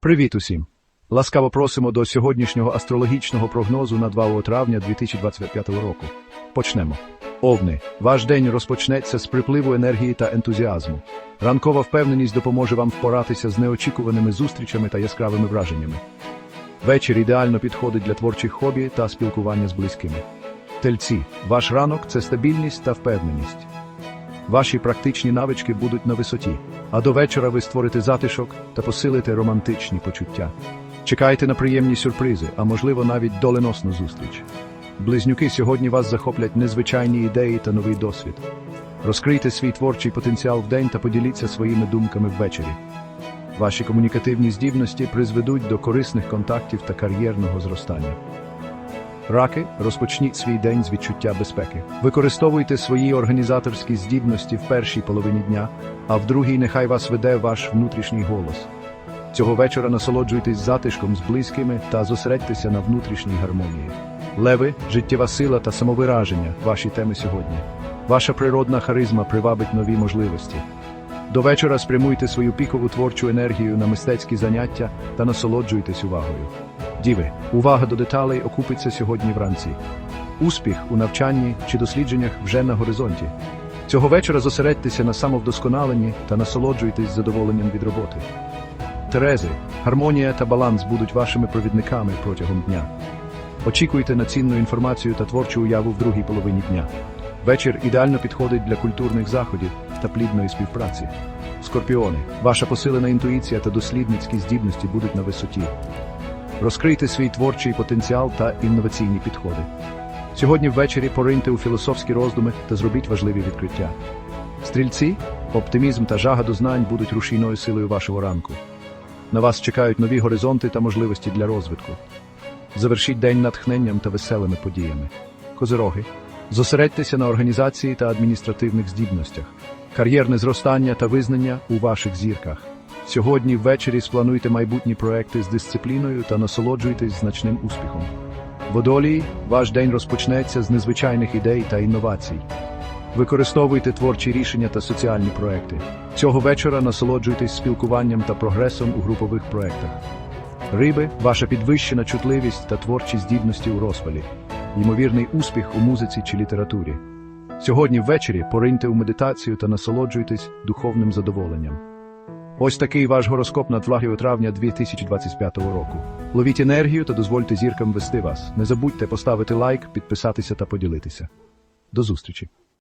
Привіт усім! Ласкаво просимо до сьогоднішнього астрологічного прогнозу на 2 травня 2025 року. Почнемо. Овни, ваш день розпочнеться з припливу енергії та ентузіазму. Ранкова впевненість допоможе вам впоратися з неочікуваними зустрічами та яскравими враженнями. Вечір ідеально підходить для творчих хобі та спілкування з близькими. Тельці, ваш ранок це стабільність та впевненість. Ваші практичні навички будуть на висоті, а до вечора ви створите затишок та посилите романтичні почуття. Чекайте на приємні сюрпризи, а можливо навіть доленосну зустріч. Близнюки сьогодні вас захоплять незвичайні ідеї та новий досвід. Розкрийте свій творчий потенціал вдень та поділіться своїми думками ввечері. Ваші комунікативні здібності призведуть до корисних контактів та кар'єрного зростання. Раки, розпочніть свій день з відчуття безпеки. Використовуйте свої організаторські здібності в першій половині дня, а в другій нехай вас веде ваш внутрішній голос. Цього вечора насолоджуйтесь затишком з близькими та зосередьтеся на внутрішній гармонії. Леви, життєва сила та самовираження ваші теми сьогодні. Ваша природна харизма привабить нові можливості. До вечора спрямуйте свою пікову творчу енергію на мистецькі заняття та насолоджуйтесь увагою. Діви, увага до деталей окупиться сьогодні вранці. Успіх у навчанні чи дослідженнях вже на горизонті. Цього вечора зосередьтеся на самовдосконаленні та насолоджуйтесь задоволенням від роботи. Терези, гармонія та баланс будуть вашими провідниками протягом дня. Очікуйте на цінну інформацію та творчу уяву в другій половині дня. Вечір ідеально підходить для культурних заходів та плідної співпраці. Скорпіони, ваша посилена інтуїція та дослідницькі здібності будуть на висоті. Розкрийте свій творчий потенціал та інноваційні підходи. Сьогодні ввечері пориньте у філософські роздуми та зробіть важливі відкриття. Стрільці, оптимізм та жага до знань будуть рушійною силою вашого ранку. На вас чекають нові горизонти та можливості для розвитку. Завершіть день натхненням та веселими подіями. Козироги, зосередьтеся на організації та адміністративних здібностях, кар'єрне зростання та визнання у ваших зірках. Сьогодні ввечері сплануйте майбутні проекти з дисципліною та насолоджуйтесь значним успіхом. Водолії, ваш день розпочнеться з незвичайних ідей та інновацій. Використовуйте творчі рішення та соціальні проекти. Цього вечора насолоджуйтесь спілкуванням та прогресом у групових проектах. Риби, ваша підвищена чутливість та творчі здібності у розпалі, ймовірний успіх у музиці чи літературі. Сьогодні ввечері пориньте у медитацію та насолоджуйтесь духовним задоволенням. Ось такий ваш гороскоп на 2 травня 2025 року. Ловіть енергію та дозвольте зіркам вести вас. Не забудьте поставити лайк, підписатися та поділитися. До зустрічі!